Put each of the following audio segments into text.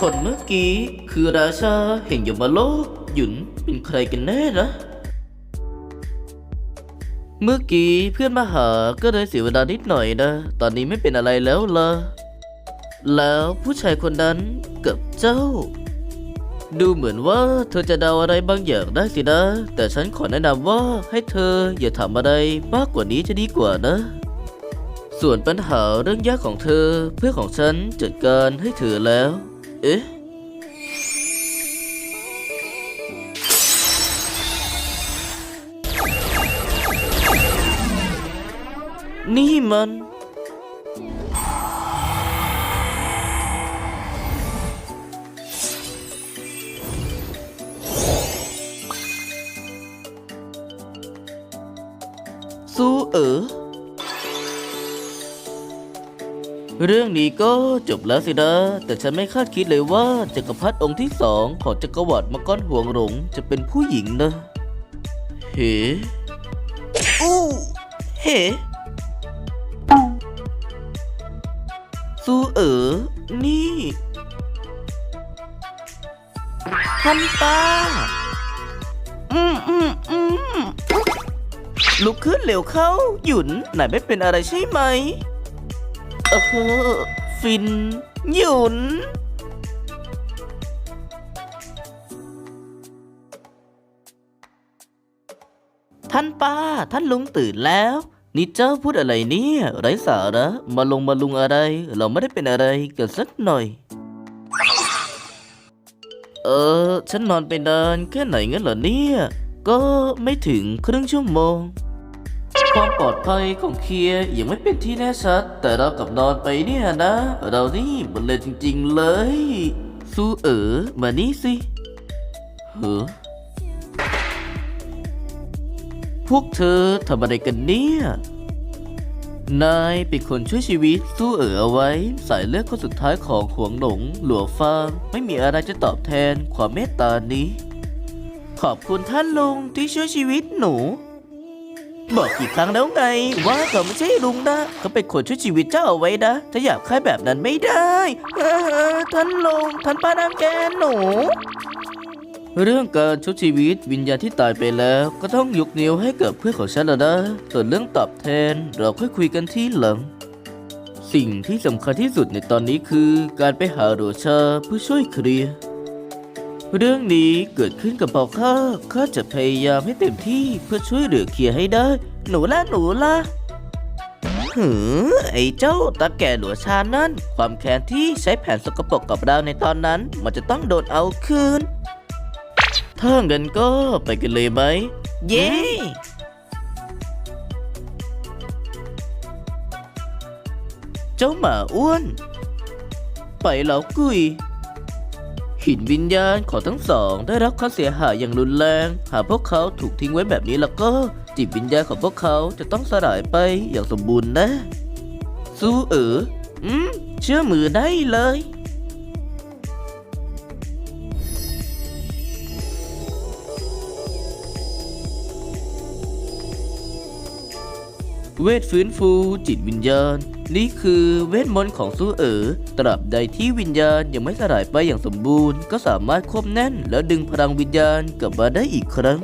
คนเมื่อกี้คือราชาแห่งยมโลกหยุนเป็นใครกันแน่นะเมื่อกี้เพื่อนมาหาก็เลยเสียเวลานิดหน่อยนะ ตอนนี้ไม่เป็นอะไรแล้วล่ะ แล้วผู้ชายคนนั้นกับเจ้า ดูเหมือนว่าเธอจะเดาอะไรบางอย่างได้สินะ แต่ฉันขอแนะนำว่าให้เธออย่าทำอะไรมากกว่านี้จะดีกว่านะ ส่วนปัญหาเรื่องยากของเธอเพื่อนของฉันจัดการให้เธอแล้ว เอ๊ะนี่ เรื่องนี้ก็จบแล้วสินะ แต่ฉันไม่คาดคิดเลยว่าจักรพรรดิองค์ที่สองของจักรวรรดิมังกรห่วงหลงจะเป็นผู้หญิงนะ เฮ้อู้เฮ้สู้เอ๋อนี่ท่านป้าอืมอืมอืมลุกขึ้นเร็วเข้า หยุนนายไม่เป็นอะไรใช่ไหม เออฟิน หยุน ท่านป้า ท่านลุงตื่นแล้ว นี่เจ้าพูดอะไรเนี่ย ไร้สาระมาลงมาลุงอะไร เราไม่ได้เป็นอะไรกันสักหน่อย เออ ฉันนอนไปนานแค่ไหนงั้นเหรอเนี่ย ก็ไม่ถึงครึ่งชั่วโมง ความปลอดภัยของเคียยังไม่เป็นที่แน่ชัด แต่เรากลับนอนไปเนี่ยนะ เรานี่มันเลยจริง ๆ เลยสู้เอ๋อมานี่สิเฮ้อพวกเธอทำอะไรกันเนี่ย นายเป็นคนช่วยชีวิตสู้เอ๋อเอาไว้ สายเลือดคนสุดท้ายของขวงหลง หลัวฟางไม่มีอะไรจะตอบแทนความเมตตานี้ ขอบคุณท่านลุงที่ช่วยชีวิตหนู บอกกี่ครั้งแล้วไง ว่าเขาไม่ใช่ลุงนะ เขาเป็นคนช่วยชีวิตเจ้าเอาไว้นะ ถ้าอยากใครแบบนั้นไม่ได้เออท่านลุงท่านป้าดังแกหนู เรื่องการชุบชีวิตวิญญาณที่ตายไปแล้ว ก็ต้องยกนิ้วให้กับเพื่อนของฉันแล้วนะ ส่วนเรื่องตอบแทนเราค่อยคุยกันที่หลังสิ่งที่สำคัญที่สุดในตอนนี้คือการไปหาโรชาเพื่อช่วยเคลียร์ เรื่องนี้เกิดขึ้นกับเปาข้าข้าจะพยายามให้เต็มที่เพื่อช่วยเหลือเคลียร์ให้ได้ หนูละหนูละหือไอ้เจ้าตาแก่หลัวชานั่น ความแค้นที่ใช้แผนสกปรกกับเราในตอนนั้น มันจะต้องโดนเอาคืน ถ้างั้นก็ไปกันเลยไหม เย้เจ้าหมาอ้วน ไปแล้วกุย หินวิญญาณของทั้งสอง ได้รับความเสียหายอย่างรุนแรง หากพวกเขาถูกทิ้งไว้แบบนี้แล้วก็ จิตวิญญาณของพวกเขาจะต้องสลายไปอย่างสมบูรณ์นะ สู้เอ๋ออืมเชื่อมือได้เลย เวทฟื้นฟูจิตวิญญาณ นี่คือเวทมนต์ของสู้เอ๋อตราบใดที่วิญญาณยังไม่สลายไปอย่างสมบูรณ์ ก็สามารถควบแน่นแล้วดึงพลังวิญญาณกลับมาได้อีกครั้ง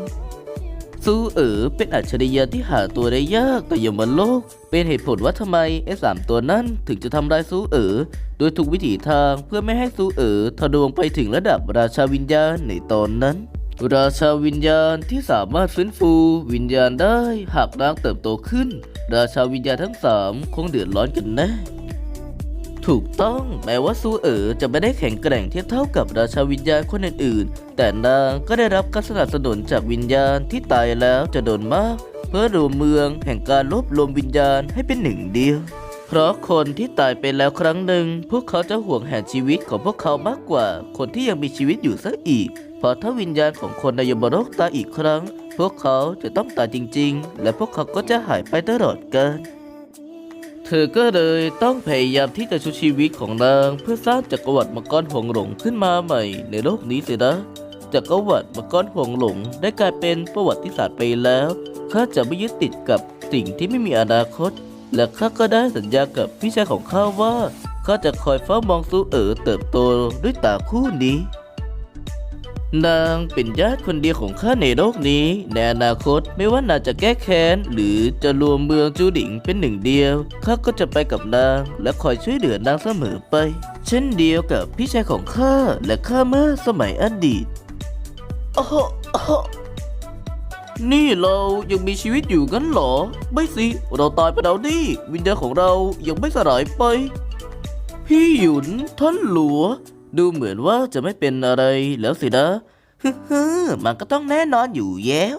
สู้เอ๋อเป็นอัจฉริยะที่หาตัวได้ยากแต่ยังมโลก เป็นเหตุผลว่าทำไมไอ้สามตัวนั้นถึงจะทำลายสู้เอ๋อโดยทุกวิถีทางเพื่อไม่ให้สู้เอ๋อทะลวงไปถึงระดับราชาวิญญาณในตอนนั้น ราชาวิญญาณที่สามารถฟื้นฟูวิญญาณได้หากร่างเติบโตขึ้น ราชาวิญญาณทั้งสามคงเดือดร้อนกันแน่ถูกต้องแม้ว่าซูเอ๋อจะไม่ได้แข็งแกร่งเทียบเท่ากับราชาวิญญาณคนอื่นๆ แต่นางก็ได้รับการสนับสนุนจากวิญญาณที่ตายแล้วจะโดนมาก เพื่อรวมเมืองแห่งการรวบรวมวิญญาณให้เป็นหนึ่งเดียว เพราะคนที่ตายไปแล้วครั้งหนึ่ง พวกเขาจะห่วงแหนชีวิตของพวกเขามากกว่า คนที่ยังมีชีวิตอยู่ซะอีก ราะถ้าวิญญาณของคนในยมโลกตายอีกครั้ง พวกเขาจะต้องตายจริง ๆ และพวกเขาก็จะหายไปตลอดกาลเธอก็เลยต้องพยายามที่จะชุบชีวิตของนางเพื่อสร้างจักรวรรดิมังกรหงหลงขึ้นมาใหม่ในโลกนี้สินะจักรวรรดิมังกรหงหลงได้กลายเป็นประวัติศาสตร์ไปแล้วข้าจะไม่ยึดติดกับสิ่งที่ไม่มีอนาคต และข้าก็ได้สัญญากับพี่ชายของข้าว่าข้าจะคอยเฝ้ามองซูเอ๋อเติบโตด้วยตาคู่นี้ นางเป็นญาติคนเดียวของข้าในโลกนี้ ในอนาคตไม่ว่านางจะแก้แค้น หรือจะรวมเมืองจูหลิงเป็นหนึ่งเดียวข้าก็จะไปกับนาง และคอยช่วยเหลือนางเสมอไป เช่นเดียวกับพี่ชายของข้าและข้าเมื่อสมัยอดีตโอ้โหนี่เรายังมีชีวิตอยู่งั้นเหรอ ไม่สิ เราตายไปแล้วนี่ วิญญาณของเรายังไม่สลายไป พี่หยุนท่านหลัว ดูเหมือนว่าจะไม่เป็นอะไรแล้วสินะฮึมันก็ต้องแน่นอนอยู่แล้ว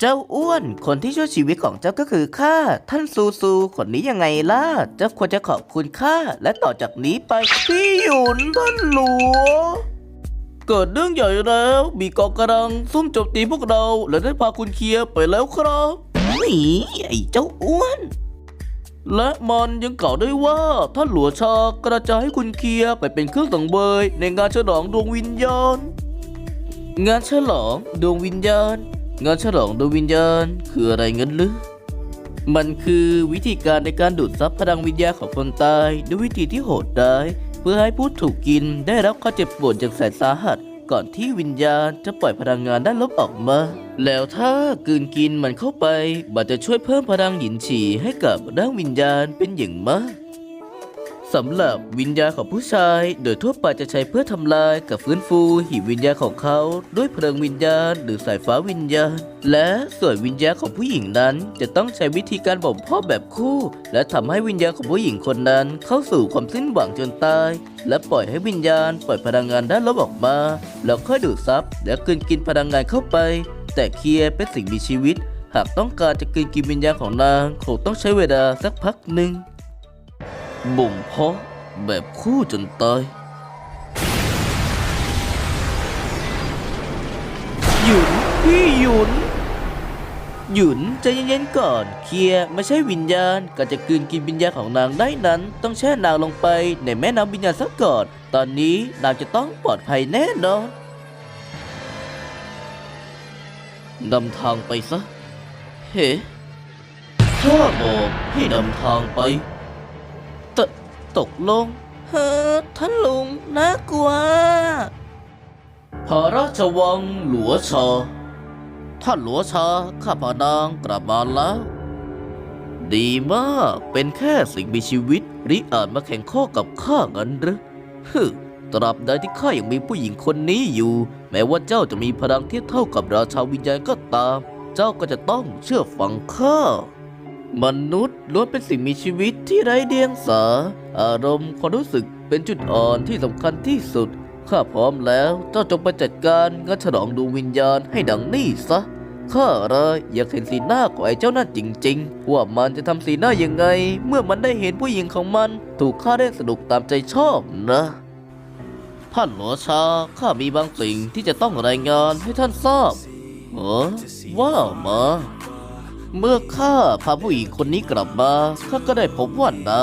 เจ้าอ้วน คนที่ช่วยชีวิตของเจ้าก็คือข้า ท่านซูซูคนนี้ยังไงล่ะ เจ้าควรจะขอบคุณข้า และต่อจากนี้ไปพี่หยุนท่านหลัวเกิดเรื่องใหญ่แล้ว มีกองกำลังซุ่มโจมตีพวกเรา และได้พาคุณเคลียร์ไปแล้วครับนี่ไอ้เจ้าอ้วน และมันยังกล่าวด้วยว่าท่านหลวงชากระจายให้คุณเคียร์ไปเป็นเครื่องสังเวยในงานฉลองดวงวิญญาณ งานฉลองดวงวิญญาณ งานฉลองดวงวิญญาณ คืออะไรเงินหรือมันคือวิธีการในการดูดซับพลังวิญญาณของคนตายด้วยวิธีที่โหดร้ายเพื่อให้ผู้ถูกกินได้รับความเจ็บปวดอย่างแสนสาหัส ก่อนที่วิญญาณจะปล่อยพลังงานด้านลบออกมา แล้วถ้ากืนกินมันเข้าไปมันจะช่วยเพิ่มพลังหยินฉี่ให้กับร่างวิญญาณเป็นอย่างมาก สำหรับวิญญาณของผู้ชาย โดยทั่วไปจะใช้เพื่อทำลายกับฟื้นฟูหีบวิญญาณของเขา ด้วยพลังวิญญาณหรือสายฟ้าวิญญาณ และส่วนวิญญาณของผู้หญิงนั้น จะต้องใช้วิธีการบ่มเพาะแบบคู่ และทำให้วิญญาณของผู้หญิงคนนั้น เข้าสู่ความสิ้นหวังจนตาย และปล่อยให้วิญญาณปล่อยพลังงานด้านลบออกมา แล้วค่อยดูดซับและกลืนกินพลังงานเข้าไป แต่เคียร์เป็นสิ่งมีชีวิต หากต้องการจะกลืนกินวิญญาณของนางคงต้องใช้เวลาสักพักหนึ่ง บ่มเพาะแบบคู่จนตาย หยุนพี่หยุน หยุนใจเย็นๆก่อน เคลียร์ไม่ใช่วิญญาณการจะกลืนกินวิญญาณของนางได้นั้น ต้องแช่นางลงไปในแม่น้ำวิญญาณซะก่อน ตอนนี้นางจะต้องปลอดภัยแน่นอนนำทางไปซะ เฮ้ข้าบอกให้นำทางไป ตกลง เฮ้อท่านลุงน่ากลัว พระราชวังหลัวชาท่านหลัวชาข้าพานางกลับมาแล้ว ดีมาก เป็นแค่สิ่งมีชีวิตริอาจมาแข่งข้อกับข้างั้นหรือฮึตราบใดที่ข้ายังมีผู้หญิงคนนี้อยู่ แม้ว่าเจ้าจะมีพลังเทียบเท่ากับราชาวิญญาณก็ตาม เจ้าก็จะต้องเชื่อฟังข้ามนุษย์ล้วนเป็นสิ่งมีชีวิตที่ไร้เดียงสา อารมณ์ความรู้สึกเป็นจุดอ่อนที่สำคัญที่สุด ข้าพร้อมแล้วเจ้าจงไปจัดการงานฉลองดวงวิญญาณให้ดังนี้ซะ ข้าเลยอยากเห็นสีหน้าของไอ้เจ้านั่นจริง ๆ ว่ามันจะทำสีหน้ายังไง เมื่อมันได้เห็นผู้หญิงของมัน ถูกฆ่าได้สนุกตามใจชอบนะท่านหลวชา ข้ามีบางสิ่งที่จะต้องรายงานให้ท่านทราบเออว่ามา เมื่อข้าพาผู้หญิงคนนี้กลับมา ข้าก็ได้พบว่านะ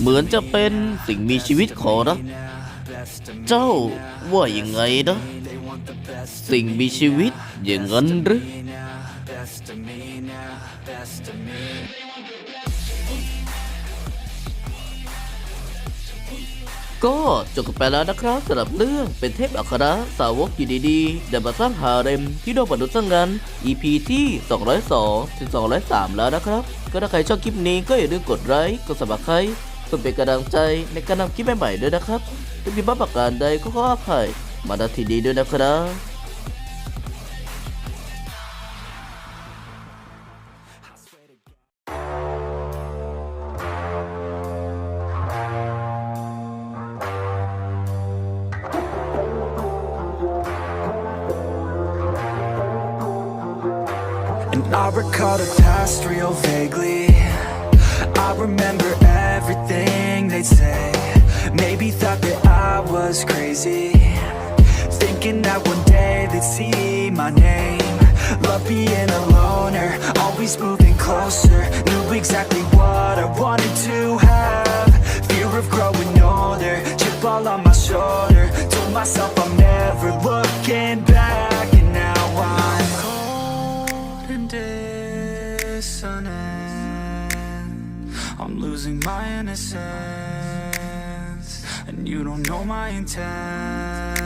เหมือนจะเป็นสิ่งมีชีวิตขอรับเจ้าว่ายังไงนะสิ่งมีชีวิตอย่างนั้นหรือก็จบกันไปแล้วนะครับสำหรับเรื่องเป็นเทพอัครสาวกอยู่ดีๆเดินมาสร้างหาเร็มที่โดนมนุษย์สร้างงาน EP ที่ 202 ถึง 203 แล้วนะครับ ก็ถ้าใครชอบคลิปนี้ก็อย่าลืมกดไลค์กดสับสไครต์ พื่อเป็นกำลังใจในการนำคลิปใหม่ๆด้วยนะครับถ้ามีบ้าประการใดก็ขออภัยมาณที่นี้ด้วยนะครับ And I recall the past real vaguely I remember everything they'd say. Maybe thought that I was crazy. Thinking that one day they'd see my name. Love being a loner, always moving closer. Knew exactly what I wanted to have. Fear of growing older, chip all on my shoulder. Told myself I'm my innocence, and you don't know my intent.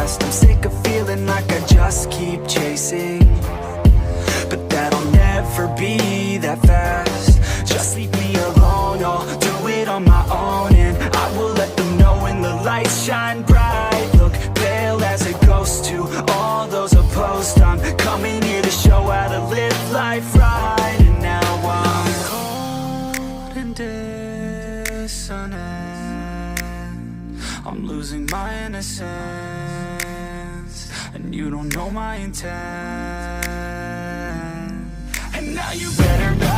Past. I'm sick of feeling like I just keep chasing. But that'll never be that fast. Just leave me alone, I'll do it on my own. And I will let them know when the lights shine bright. Look pale as a ghost to all those opposed. I'm coming here to show how to live life right. And now I'm cold and dissonant. I'm losing my innocence, you don't know my intent. And now you better